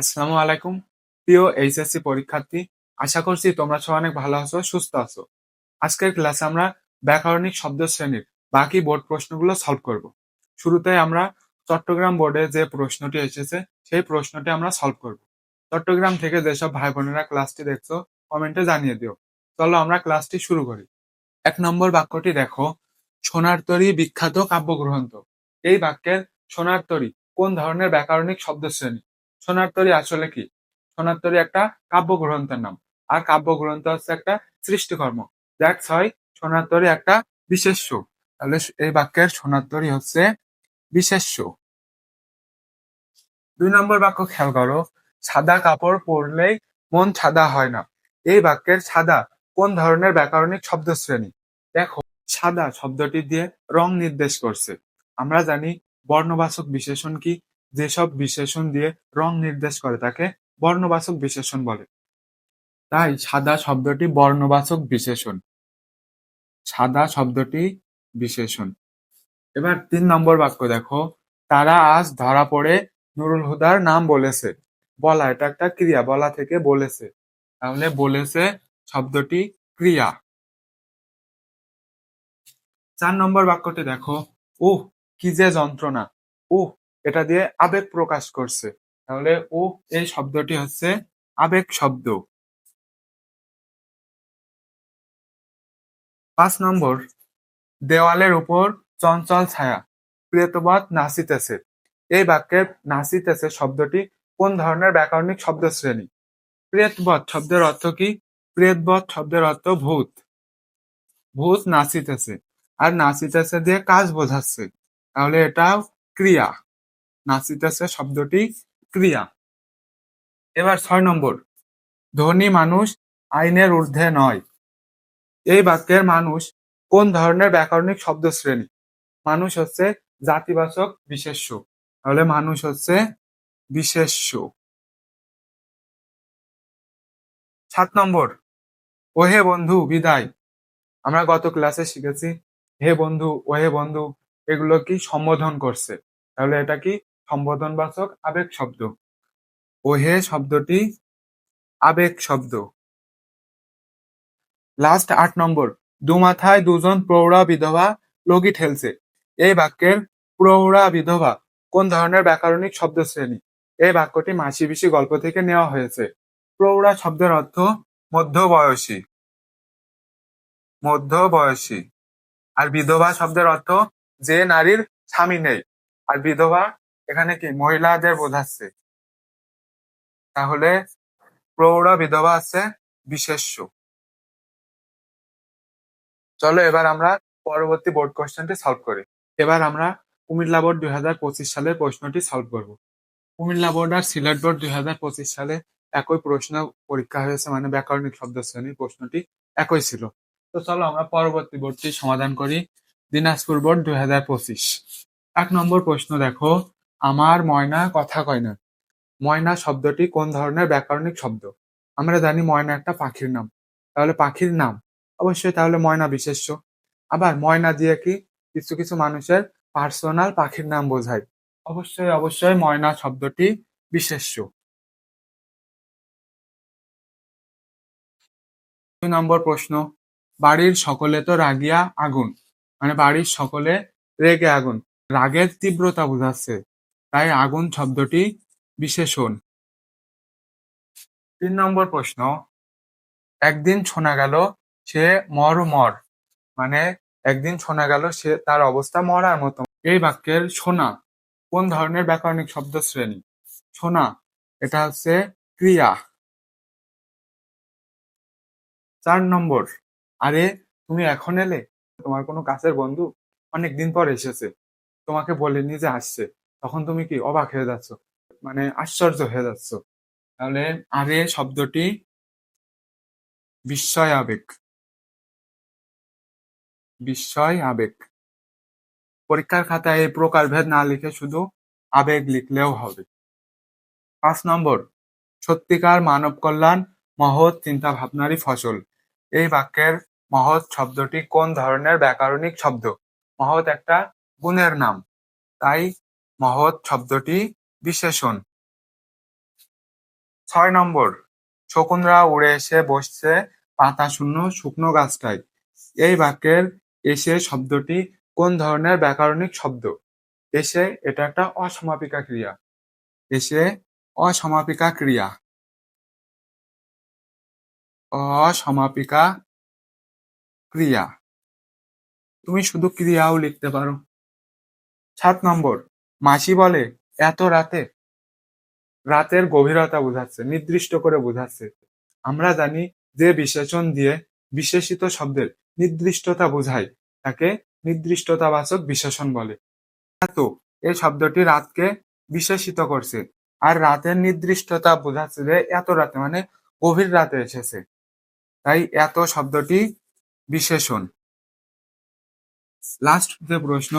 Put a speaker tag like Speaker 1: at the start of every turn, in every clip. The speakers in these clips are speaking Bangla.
Speaker 1: আসসালামু আলাইকুম। প্রিয় এইচএসসি পরীক্ষার্থী, আশা করছি তোমরা সবাই অনেক ভালো আছো, সুস্থ আছো। আজকের ক্লাসে আমরা ব্যাকরণিক শব্দ শ্রেণির বাকি বোর্ড প্রশ্নগুলো সলভ করব। শুরুতে আমরা চট্টগ্রাম বোর্ডে যে প্রশ্নটি এসেছে, সেই প্রশ্নটি আমরা সলভ করব। চট্টগ্রাম থেকে যেসব ভাই বোনেরা ক্লাসটি দেখছ, কমেন্টে জানিয়ে দিও। চলো আমরা ক্লাসটি শুরু করি। এক নম্বর বাক্যটি দেখো, সোনার তরী বিখ্যাত কাব্যগ্রন্থ। এই বাক্যের সোনার তরী কোন ধরনের ব্যাকরণিক শব্দ শ্রেণি? সোনার তরী আসলে কি? সোনার তরী একটা কাব্যগ্রন্থের নাম। আর কাব্যগ্রন্থ হচ্ছে একটা সৃষ্টিকর্ম। দ্যাটস হয় সোনার তরী একটা বিশেষ্য তাহলে এই বাক্যের সোনার তরী হচ্ছে বিশেষ্য দুই নম্বর বাক্য খেয়াল করো। সাদা কাপড় পরলেই মন সাদা হয় না। এই বাক্যের সাদা কোন ধরনের ব্যাকরণিক শব্দ শ্রেণি দেখো, সাদা শব্দটি দিয়ে রং নির্দেশ করছে। আমরা জানি বর্ণবাচক বিশেষণ কি? যেসব বিশেষণ দিয়ে রং নির্দেশ করে তাকে বর্ণবাচক বিশেষণ বলে। তাই সাদা শব্দটি বর্ণবাচক বিশেষণ। সাদা শব্দটি বিশেষণ। এবার তিন নম্বর বাক্য দেখো। তারা আজ ধরা পড়ে নুরুল হুদার নাম বলেছে। বলা, এটা একটা ক্রিয়া, বলা থেকে বলেছে। তাহলে বলেছে শব্দটি ক্রিয়া। চার নম্বর বাক্যটি দেখো। উহ কি যে যন্ত্রণা। উহ এটা দিয়ে আবেগ প্রকাশ করছে। তাহলে ও এই শব্দটি হচ্ছে আবেগ শব্দ। পাঁচ নম্বর, দেওয়ালের উপর চঞ্চল ছায়া প্রিয়তবৎ নাচিতেছে। এই বাক্যের নাচিতেছে শব্দটি কোন ধরনের ব্যাকরণিক শব্দ শ্রেণি প্রেতবৎ শব্দের অর্থ কি? প্রেতবৎ শব্দের অর্থ ভূত। ভূত নাচিতেছে। আর নাচিতেছে দিয়ে কাজ বোঝাচ্ছে। তাহলে এটাও ক্রিয়া। নাচিতেছে শব্দটি ক্রিয়া। এবার ছয় নম্বর। ধনী মানুষ আইনের ঊর্ধ্বে নয়। এই বাক্যের মানুষ কোন ধরনের ব্যাকরণিক শব্দ শ্রেণি মানুষ হচ্ছে জাতিবাচক বিশেষ্য। তাহলে মানুষ হচ্ছে বিশেষ্য। সাত নম্বর। ও হে বন্ধু, বিদায়। আমরা গত ক্লাসে শিখেছি, হে বন্ধু ও হে বন্ধু, এগুলো কি সম্বোধন করছে? তাহলে এটা কি সম্বোধনবাচক আবেগ শব্দ। ও হে শব্দটি আবেগ শব্দ। লাস্ট আট নম্বর, দুমাথায় দুজন প্রৌঢ়া বিধবা লগি ঠেলছে। এই বাক্যের প্রৌঢ়া বিধবা কোন ধরনের ব্যাকরণিক শব্দ শ্রেণি এই বাক্যটি মাসি বিশি গল্প থেকে নেওয়া হয়েছে। প্রৌঢ়া শব্দের অর্থ মধ্যবয়সী। মধ্যবয়সী। আর বিধবা শব্দের অর্থ যে নারীর স্বামী নেই। আর বিধবা এখানে কি মহিলাদের বোঝাচ্ছে? তাহলে প্রৌঢ় বিধবা আছে বিশেষ্য চলো এবার আমরা পরবর্তী বোর্ড কোয়েশ্চেনটি সলভ করি। এবার আমরা কুমিল্লা বোর্ড দুই হাজার পঁচিশ সালের প্রশ্নটি সলভ করব। কুমিল্লা বোর্ড আর সিলেট বোর্ড দুই হাজার পঁচিশ সালে একই প্রশ্ন পরীক্ষা হয়েছে মানে ব্যাকরণিক শব্দ শ্রেণির প্রশ্নটি একই ছিল। তো চলো আমরা পরবর্তী বোর্ডটি সমাধান করি। দিনাজপুর বোর্ড দুই পঁচিশ। এক নম্বর প্রশ্ন দেখো। আমার ময়না কথা কয় না। ময়না শব্দটি কোন ধরনের ব্যাকরণিক শব্দ? আমরা জানি ময়না একটা পাখির নাম। তাহলে পাখির নাম? অবশ্যই তাহলে ময়না বিশেষ্য। আবার ময়না দিয়ে কি কিছু কিছু মানুষের পার্সোনাল পাখির নাম বোঝায়? অবশ্যই অবশ্যই ময়না শব্দটি বিশেষ্য। দুই নম্বর প্রশ্ন। বাড়ির সকলে তো রাগিয়া আগুন। মানে বাড়ির সকলে রেগে আগুন। রাগের তীব্রতা বোঝাচ্ছে। তাই আগুন শব্দটি বিশেষণ তিন নম্বর প্রশ্ন, একদিন শোনা গেল সে মর মর মানে একদিন শোনা গেল সে তার অবস্থা মরার মতো। এই বাক্যের শোনা কোন ধরনের ব্যাকরণিক শব্দ শ্রেণি? শোনা, এটা হচ্ছে ক্রিয়া। চার নম্বর, আরে তুমি এখন এলে? তোমার কোনো কাছের বন্ধু অনেক দিন পর এসেছে। তোমাকে বলেনি যে আসছে। তখন তুমি কি অবাক হয়ে যাচ্ছ? মানে আশ্চর্য হয়ে যাচ্ছ। তাহলে আরে শব্দটি বিস্ময় আবেগ। বিস্ময় আবেগ। পরীক্ষার খাতায় প্রকারভেদ না লিখে শুধু আবেগ লিখলেও হবে। পাঁচ নম্বর, সত্যিকার মানব কল্যাণ, মহৎ চিন্তা ভাবনারই ফসল। এই বাক্যের মহৎ শব্দটি কোন ধরনের ব্যাকরণিক শব্দ? মহৎ একটা গুণের নাম। তাই মহৎ শব্দটি বিশেষণ ছয় নম্বর, শকুনরা উড়ে এসে বসছে পাতা শূন্য শুকনো গাছটায়। এই বাক্যের এসে শব্দটি কোন ধরনের ব্যাকরণিক শব্দ? এসে এটা একটা অসমাপিকা ক্রিয়া। এসে অসমাপিকা ক্রিয়া। অসমাপিকা ক্রিয়া। তুমি শুধু ক্রিয়াও লিখতে পারো। সাত নম্বর মাসি বলে, এত রাতে? রাতের গভীরতা বোঝাচ্ছে, নির্দিষ্ট করে বোঝাচ্ছে। আমরা জানি যে বিশেষণ দিয়ে বিশেষিত শব্দের নির্দিষ্টতা বোঝায়, তাকে নির্দিষ্টতাবাচক বিশেষণ বলে। এত এই শব্দটি রাতকে বিশেষিত করছে, আর রাতের নির্দিষ্টতা বোঝাচ্ছে যে এত রাতে মানে গভীর রাতে এসেছে। তাই এত শব্দটি বিশেষণ। লাস্ট যে প্রশ্ন,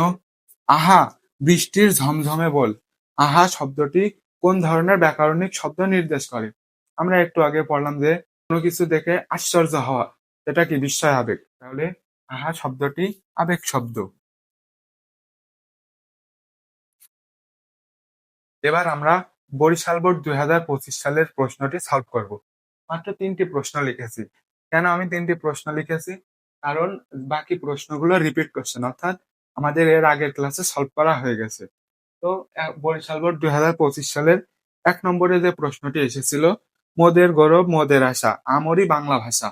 Speaker 1: আহা বৃষ্টির ঝমঝমে বল। আহা, শব্দটি কোন ধরনের ব্যাকরণিক শব্দ নির্দেশ করে? আমরা একটু আগে পড়লাম যে, কোনো কিছু দেখে আশ্চর্য হওয়া, এটা কি বিস্ময় আবেগ? তাহলে, আহা, শব্দটি আবেগ শব্দ। এবার আমরা বরিশাল বোর্ড দুই হাজার পঁচিশ সালের প্রশ্নটি সলভ করব। মাত্র তিনটি প্রশ্ন লিখেছি। কেন আমি তিনটি প্রশ্ন লিখেছি? কারণ বাকি প্রশ্নগুলো রিপিট কোশ্চেন অর্থাৎ আমাদের এর আগের ক্লাসে সলভ করা হয়ে গেছে। তো বরিশাল বোর্ড দুই হাজার পঁচিশ সালের এক নম্বরে যে প্রশ্নটি এসেছিল, মোদের গৌরব, মোদের আশা আমরি বাংলা ভাষা।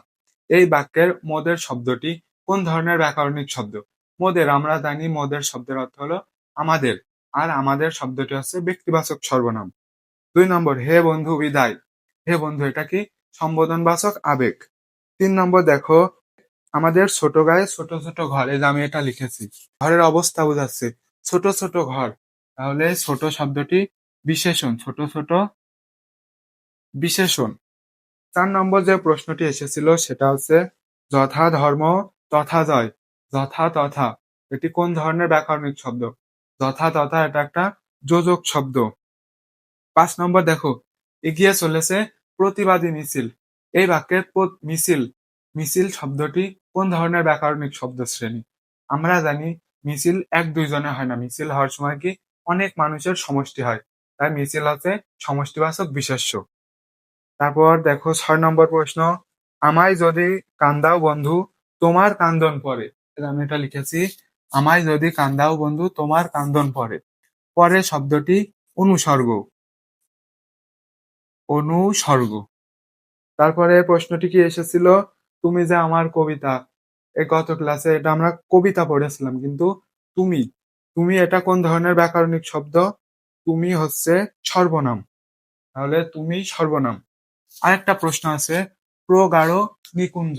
Speaker 1: এই বাক্যের মোদের শব্দটি কোন ধরনের ব্যাকরণিক শব্দ? মোদের আমরা জানি, মোদের শব্দের অর্থ হলো আমাদের। আর আমাদের শব্দটি হচ্ছে ব্যক্তিবাচক সর্বনাম। দুই নম্বর, হে বন্ধু, বিদায়। হে বন্ধু, এটা কি সম্বোধনবাচক আবেগ? তিন নম্বর, দেখো আমাদের ছোট গায়ে ছোট ছোট ঘর এই যে আমি এটা লিখেছি, ঘরের অবস্থা বোঝাচ্ছে। ছোট ছোট ঘর, তাহলে ছোট শব্দটি বিশেষণ, ছোট ছোট বিশেষণ। চার নম্বর যে প্রশ্নটি এসেছিল সেটা হচ্ছে যথা ধর্ম তথা জয়। যথা তথা, এটি কোন ধরনের ব্যাকরণিক শব্দ? যথা তথা, এটা একটা যোজক শব্দ। পাঁচ নম্বর দেখো, এগিয়ে চলেছে প্রতিবাদী মিছিল। এই বাক্যের মিছিল মিছিল শব্দটি কোন ধরনের ব্যাকরণিক শব্দ শ্রেণি? আমরা জানি মিছিল এক দুইজনে হয় না। মিছিল হওয়ার সময় কি অনেক মানুষের সমষ্টি হয়। তাই মিছিল হচ্ছে সমষ্টিবাচক বিশেষ্য। তারপর দেখো ছয় নম্বর প্রশ্ন, আমায় যদি কান্দাও বন্ধু তোমার কান্দন পরে। আমি এটা লিখেছি, আমায় যদি কান্দাও বন্ধু তোমার কান্দন পরে। পরে শব্দটি অনুসর্গ। অনুসর্গ। তারপরে প্রশ্নটি কি এসেছিল? তুমি যে আমার কবিতা এ গত ক্লাসে এটা আমরা কবিতা পড়েছিলাম, কিন্তু তুমি তুমি এটা কোন ধরনের ব্যাকরণিক শব্দ? তুমি হচ্ছে সর্বনাম। তাহলে তুমি সর্বনাম। আরেকটা প্রশ্ন আছে, প্রগাঢ় নিকুঞ্জ।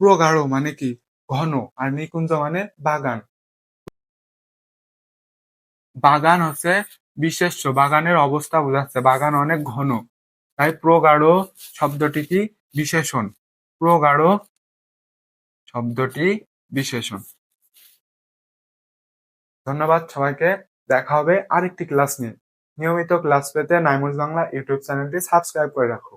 Speaker 1: প্রগাঢ় মানে কি? ঘন। আর নিকুঞ্জ মানে বাগান। বাগান হচ্ছে বিশেষ্য। বাগানের অবস্থা বোঝাচ্ছে। বাগান অনেক ঘন। তাই প্রগাঢ় শব্দটি কি? বিশেষণ। প্রগাঢ় শব্দটি বিশেষণ ধন্যবাদ সবাইকে। দেখা হবে আরেকটি ক্লাস নিয়ে। নিয়মিত ক্লাস পেতে নাইমুজ বাংলা ইউটিউব চ্যানেলটি সাবস্ক্রাইব করে রাখো।